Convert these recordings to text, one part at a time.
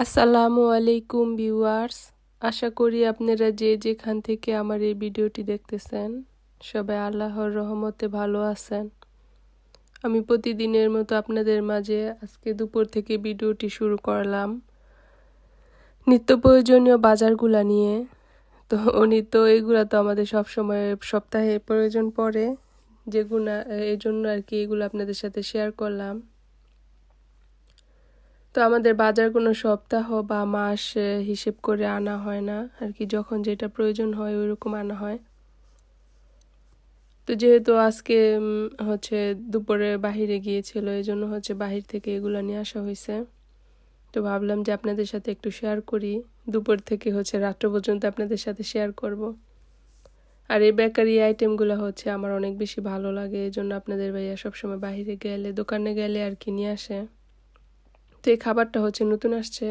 আসসালামু আলাইকুম ভিউয়ার্স। আশা করি আপনারা যে যেখান থেকে আমার এই ভিডিওটি দেখতেছেন, সবাই আল্লাহর রহমতে ভালো আছেন। আমি প্রতিদিনের মতো আপনাদের মাঝে আজকে দুপুর থেকে ভিডিওটি শুরু করলাম। নিত্য প্রয়োজনীয় বাজারগুলা নিয়ে। তো উনি তো এগুলা তো আমাদের সব সময় সপ্তাহে প্রয়োজন পড়ে। যেগুলো এই জন্য আর কি এগুলো আপনাদের সাথে শেয়ার করলাম। তো আমাদের বাজার কোনো সপ্তাহ বা মাস হিসেব করে আনা হয় না। আর কি যখন যেটা প্রয়োজন হয় ওই রকম আনা হয়। তো যেহেতু আজকে হচ্ছে দুপুরে বাহিরে গিয়েছিল এই জন্য হচ্ছে বাহির থেকে এগুলো নিয়ে আসা হয়েছে তো ভাবলাম যে আপনাদের সাথে একটু শেয়ার করি। দুপুর থেকে হচ্ছে রাত্র পর্যন্ত আপনাদের সাথে শেয়ার করব। আর এই বেকারি আইটেমগুলো হচ্ছে আমার অনেক বেশি ভালো লাগে এই জন্য আপনাদের ভাইয়া সবসময় বাহিরে গেলে, দোকানে গেলে আর কি নিয়ে আসে। তো এই খাবারটা হচ্ছে নতুন আসছে।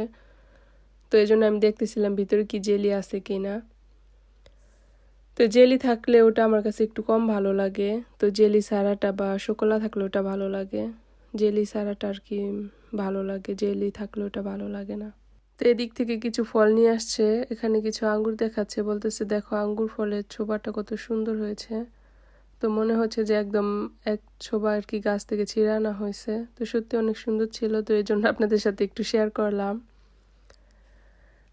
তো এই জন্য আমি দেখতেছিলাম ভিতরে কি জেলি আছে কি না তো জেলি থাকলে ওটা আমার কাছে একটু কম ভালো লাগে। তো জেলি সারাটা বা শোকলা থাকলে ওটা ভালো লাগে। জেলি সারাটা আর কি ভালো লাগে, জেলি থাকলে ওটা ভালো লাগে না। তো এদিক থেকে কিছু ফল নিয়ে আসছে, এখানে কিছু আঙ্গুর দেখাচ্ছে, বলতেছে দেখো আঙ্গুর ফলের ছোবাটা কত সুন্দর হয়েছে। তো মনে হচ্ছে যে একদম এক ছোবা আর কি গাছ থেকে ছিঁড়ে আনা হয়েছে। তো সত্যি অনেক সুন্দর ছিল, তো এই জন্য আপনাদের সাথে একটু শেয়ার করলাম।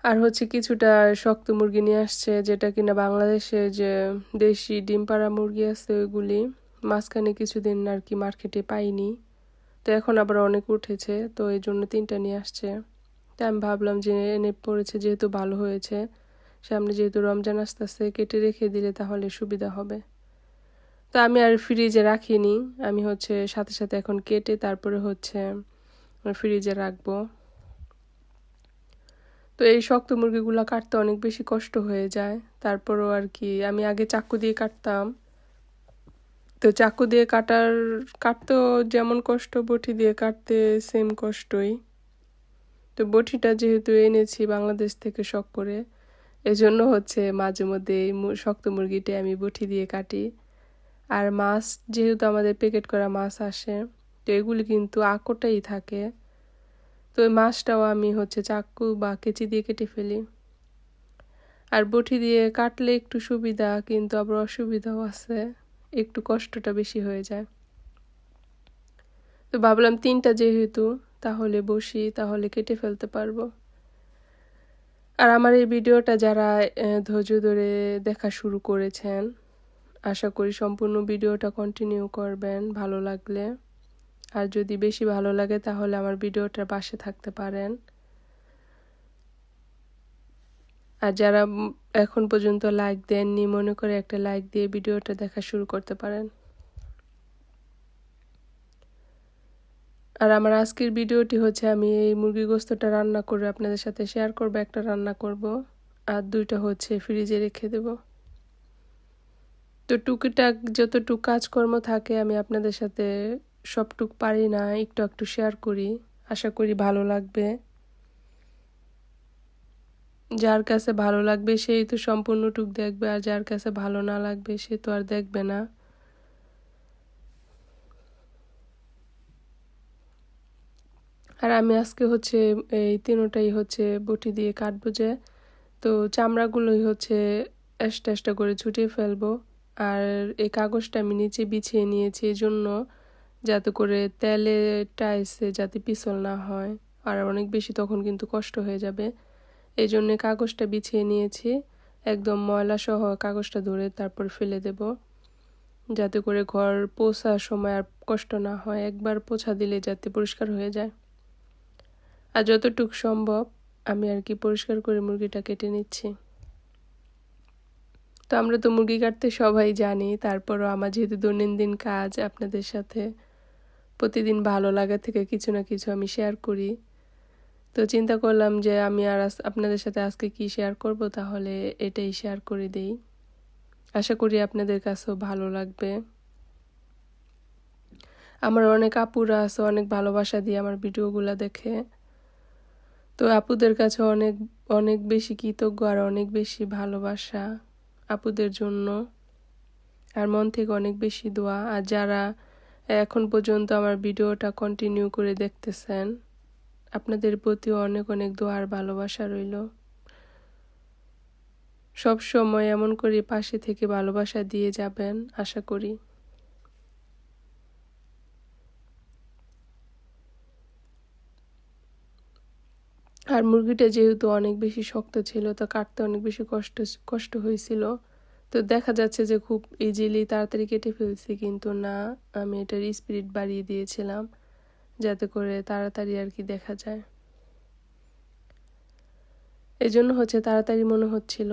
আর হচ্ছে কিছুটা শক্ত মুরগি নিয়ে আসছে, যেটা কিনা বাংলাদেশে যে দেশি ডিম পাড়া মুরগি আছে ওইগুলি, মাঝখানে কিছুদিন আর কি মার্কেটে পাইনি। তো এখন আবার অনেক উঠেছে, তো এই জন্য তিনটা নিয়ে আসছে। তাই আমি ভাবলাম যে এনে পড়েছে যেহেতু ভালো হয়েছে, সামনে যেহেতু রমজান আস্তে আস্তে কেটে রেখে দিলে তাহলে সুবিধা হবে। তো আমি আর ফ্রিজে রাখিনি। আমি হচ্ছে সাথে সাথে এখন কেটে তারপরে হচ্ছে ফ্রিজে রাখব। তো এই শক্ত মুরগিগুলো কাটতে অনেক বেশি কষ্ট হয়ে যায়। তারপরও আর কি, আমি আগে চাকু দিয়ে কাটতাম। তো চাকু দিয়ে কাটার কাটতেও যেমন কষ্ট, বটি দিয়ে কাটতে সেম কষ্টই। তো বটিটা যেহেতু এনেছি বাংলাদেশ থেকে শখ করে, এজন্য হচ্ছে মাঝে মধ্যে এই শক্ত মুরগিটা আমি বটি দিয়ে কাটি। আর মাছ, যেহেতু আমাদের প্যাকেট করা মাছ আসে, তো এগুলি কিন্তু আকোটাই থাকে। তো ওই মাছটাও আমি হচ্ছে চাকু বা কেচি দিয়ে কেটে ফেলি। আর বটি দিয়ে কাটলে একটু সুবিধা, কিন্তু আবার অসুবিধাও আছে, একটু কষ্টটা বেশি হয়ে যায়। তো ভাবলাম তিনটা যেহেতু, তাহলে বসি, তাহলে কেটে ফেলতে পারব। আর আমার এই ভিডিওটা যারা ধৈর্য ধরে দেখা শুরু করেছেন আশা করি সম্পূর্ণ ভিডিওটা কন্টিনিউ করবেন, ভালো লাগলে। আর যদি বেশি ভালো লাগে, তাহলে আমার ভিডিওটার পাশে থাকতে পারেন। আর যারা এখন পর্যন্ত লাইক দেননি, মনে করে একটা লাইক দিয়ে ভিডিওটা দেখা শুরু করতে পারেন। আর আমার আজকের ভিডিওটি হচ্ছে, আমি এই মুরগি গোস্তটা রান্না করে আপনাদের সাথে শেয়ার করব, একটা রান্না করব। আর দুইটা হচ্ছে ফ্রিজে রেখে দেবো। তো টুকিটাক যতটুক কাজকর্ম থাকে, আমি আপনাদের সাথে সবটুক পারি না, একটু একটু শেয়ার করি। আশা করি ভালো লাগবে। যার কাছে ভালো লাগবে, সেই তো সম্পূর্ণটুক দেখবে, আর যার কাছে ভালো না লাগবে, সে তো আর দেখবে না। আর আমি আজকে হচ্ছে, এই তিনোটাই হচ্ছে বটি দিয়ে কাটবো যে, তো চামড়াগুলোই হচ্ছে, এস্টা এস্টা করে ছুটিয়ে ফেলব। আর এই কাগজটা আমি নিচে বিছিয়ে নিয়েছি এই জন্য যাতে করে তেলে টাইসে যাতে পিছল না হয়। আর অনেক বেশি তখন কিন্তু কষ্ট হয়ে যাবে। এই জন্যে কাগজটা বিছিয়ে নিয়েছি। একদম ময়লা সহ কাগজটা ধরে তারপর ফেলে দেব। যাতে করে ঘর পোছার সময় আর কষ্ট না হয়। একবার পোছা দিলে যাতে পরিষ্কার হয়ে যায়। আর যতটুকু সম্ভব আমি আর কি পরিষ্কার করে মুরগিটা কেটে নিচ্ছি। তো আমরা তো মুরগি কাটতে সবাই জানি, তারপরও আমার যেহেতু দৈনন্দিন কাজ, আপনাদের সাথে প্রতিদিন ভালো লাগা থেকে কিছু না কিছু আমি শেয়ার করি। তো চিন্তা করলাম যে আমি আর আপনাদের সাথে আজকে কি শেয়ার করব, তাহলে এটাই শেয়ার করে দেই। আশা করি আপনাদের কাছেও ভালো লাগবে। আমার অনেক আপুরা আছে, অনেক ভালোবাসা দিয়ে আমার ভিডিওগুলো দেখে। তো আপুদের কাছে অনেক অনেক বেশি কৃতজ্ঞ আর অনেক বেশি ভালোবাসা। আপুদের জন্য। আর মন থেকে অনেক বেশি দোয়া। আর যারা এখন পর্যন্ত আমার ভিডিওটা কন্টিনিউ করে দেখতেছেন, আপনাদের প্রতি অনেক অনেক দোয়ার ভালোবাসা রইল। সব সময় এমন করে পাশে থেকে ভালোবাসা দিয়ে যাবেন, আশা করি। আর মুরগিটা যেহেতু অনেক বেশি শক্ত ছিল, তো কাটতে অনেক বেশি কষ্ট কষ্ট হয়েছিল। তো দেখা যাচ্ছে যে খুব ইজিলি তাড়াতাড়ি কেটে ফেলছি, কিন্তু না, আমি এটার স্পিরিট বাড়িয়ে দিয়েছিলাম, যাতে করে তাড়াতাড়ি আর কি দেখা যায়। এই জন্য হচ্ছে তাড়াতাড়ি মনে হচ্ছিল।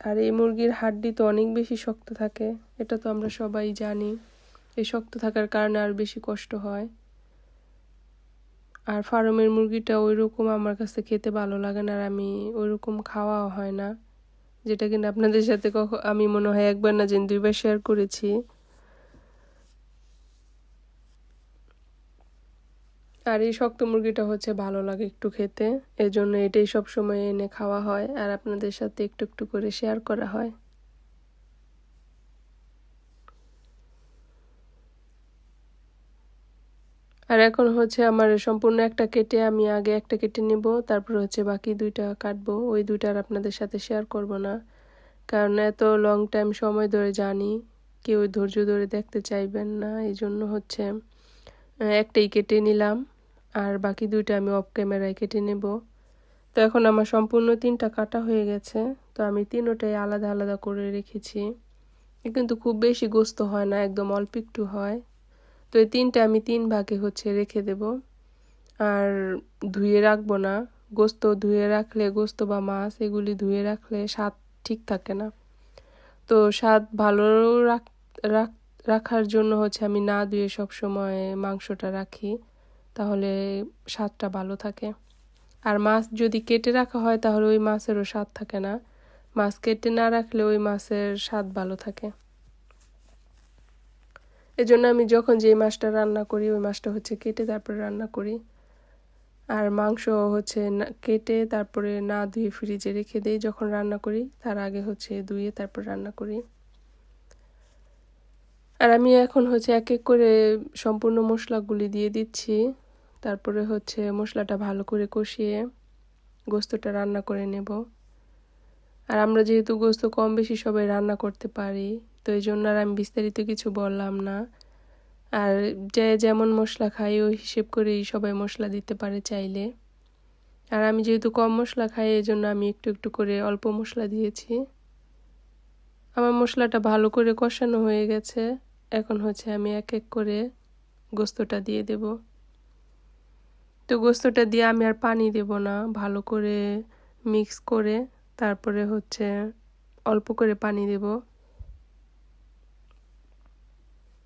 আর এই মুরগির হাড্ডি তো অনেক বেশি শক্ত থাকে, এটা তো আমরা সবাই জানি। এই শক্ত থাকার কারণে আর বেশি কষ্ট হয়। আর ফার্মের মুরগিটা ওই রকম আমার কাছে খেতে ভালো লাগে না আর আমি ওই রকম খাওয়াও হয় না। যেটা কিনা আপনাদের সাথে কখন আমি মনে হয় একবার না যেন দুইবার শেয়ার করেছি। আর এই শক্ত মুরগিটা হচ্ছে ভালো লাগে একটু খেতে। এজন্য এটাই সব সময় এনে খাওয়া হয় আর আপনাদের সাথে একটু একটু করে শেয়ার করা হয়। আর এখন হচ্ছে আমার সম্পূর্ণ একটা কেটে আমি আগে একটা কেটে নিব, তারপর হচ্ছে বাকি দুইটা কাটবো। ওই দুইটার আপনাদের সাথে শেয়ার করব না, কারণ এত লং টাইম সময় ধরে জানি, কেউ ধৈর্য ধরে দেখতে চাইবেন না এই জন্য হচ্ছে একটাই কেটে নিলাম। আর বাকি দুইটা আমি অফ ক্যামেরায় কেটে নেব। তো এখন আমার সম্পূর্ণ তিনটা কাটা হয়ে গেছে, তো আমি তিনোটাই আলাদা আলাদা করে রেখেছি। কিন্তু খুব বেশি গোস্ত হয় না, একদম অল্প একটু হয়। তো এই তিনটা আমি তিন ভাগে হচ্ছে রেখে দেব। আর ধুয়ে রাখব না। গোস্ত ধুয়ে রাখলে গোস্ত বা মাছ এগুলি ধুয়ে রাখলে স্বাদ ঠিক থাকে না। তো স্বাদ ভালো রাখ রাখার জন্য হচ্ছে আমি না ধুয়ে সবসময় মাংসটা রাখি। তাহলে স্বাদটা ভালো থাকে। আর মাছ যদি কেটে রাখা হয় তাহলে ওই মাছেরও স্বাদ থাকে না। মাছ কেটে না রাখলে ওই মাছের স্বাদ ভালো থাকে। এজন্য আমি যখন যে মাছটা রান্না করি, ওই মাছটা হচ্ছে কেটে তারপরে রান্না করি। আর মাংস হচ্ছে কেটে তারপরে না ধুয়ে ফ্রিজে রেখে দিই যখন রান্না করি। তার আগে হচ্ছে ধুয়ে তারপর রান্না করি। আর আমি এখন হচ্ছে এক এক করে সম্পূর্ণ মশলাগুলি দিয়ে দিচ্ছি। তারপরে হচ্ছে মশলাটা ভালো করে কষিয়ে গোস্তটা রান্না করে নেব। আর আমরা যেহেতু গোস্ত কম বেশি সবাই রান্না করতে পারি তো এই জন্য আর আমি বিস্তারিত কিছু বললাম না। আর যে যেমন মশলা খাই, ওই হিসেব করেই সবাই মশলা দিতে পারে চাইলে। আর আমি যেহেতু কম মশলা খাই, এই জন্য আমি একটু একটু করে অল্প মশলা দিয়েছি। আমার মশলাটা ভালো করে কষানো হয়ে গেছে। এখন হচ্ছে আমি এক এক করে গোস্তটা দিয়ে দেব। তো গোস্তটা দিয়ে আমি আর পানি দেব না, ভালো করে মিক্স করে, তারপরে হচ্ছে অল্প করে পানি দেব।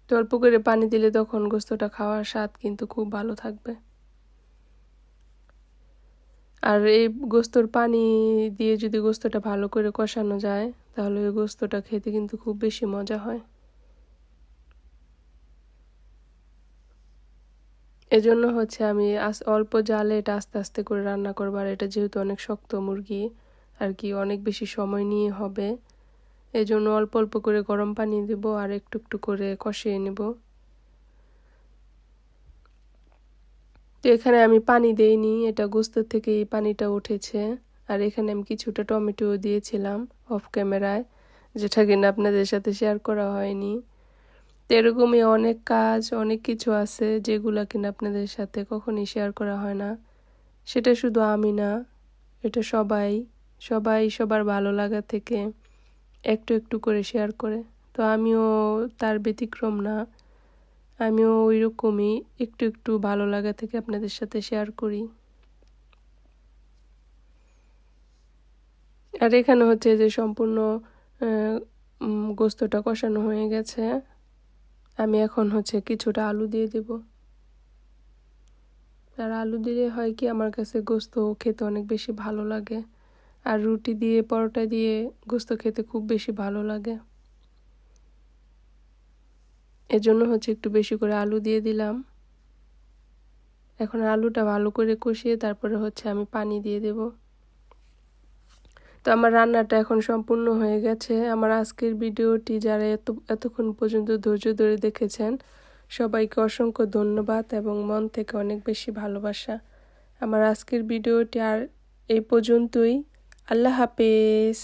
তো অল্প করে পানি দিলে তখন গোস্তটা খাওয়ার স্বাদ কিন্তু খুব ভালো থাকবে। আর এই গোস্তর পানি দিয়ে যদি গোস্তটা ভালো করে কষানো যায়, তাহলে ওই গোস্তটা খেতে কিন্তু খুব বেশি মজা হয়। এজন্য হচ্ছে আমি অল্প জালে এটা আস্তে আস্তে করে রান্না করব। আর এটা যেহেতু অনেক শক্ত মুরগি, আর কি অনেক বেশি সময় নিয়ে হবে এই জন্য অল্প অল্প করে গরম পানি দেব আর একটু একটু করে কষিয়ে নেব। তো এখানে আমি পানি দেইনি, এটা গোস্তের থেকে এই পানিটা উঠেছে। আর এখানে আমি কিছুটা টমেটো দিয়েছিলাম অফ ক্যামেরায়, যেটা কিনা আপনাদের সাথে শেয়ার করা হয়নি। তো এরকমই অনেক কাজ, অনেক কিছু আছে যেগুলো কিনা আপনাদের সাথে কখনই শেয়ার করা হয় না। সেটা শুধু আমি না, এটা সবাই সবাই সবার ভালো লাগা থেকে। একটু একটু করে শেয়ার করে। তো আমিও তার ব্যতিক্রম না, আমিও ওই রকমই একটু একটু ভালো লাগা থেকে আপনাদের সাথে শেয়ার করি। আর এখানে হচ্ছে যে সম্পূর্ণ গোস্তটা কষানো হয়ে গেছে। আমি এখন হচ্ছে কিছুটা আলু দিয়ে দেব। আর আলু দিলে হয় কি আমার কাছে গোস্ত খেতে অনেক বেশি ভালো লাগে। আর রুটি দিয়ে, পরোটা দিয়ে গোস্ত খেতে খুব বেশি ভালো লাগে। এজন্য হচ্ছে একটু বেশি করে আলু দিয়ে দিলাম। এখন আলুটা ভালো করে কষিয়ে তারপরে হচ্ছে আমি পানি দিয়ে দেব। তো আমার রান্নাটা এখন সম্পূর্ণ হয়ে গেছে। আমার আজকের ভিডিওটি যারা এত, এতক্ষণ পর্যন্ত ধৈর্য ধরে দেখেছেন, সবাইকে অসংখ্য ধন্যবাদ এবং মন থেকে অনেক বেশি ভালোবাসা। আমার আজকের ভিডিওটি আর এই পর্যন্তই। আল্লাহ হাফেজ।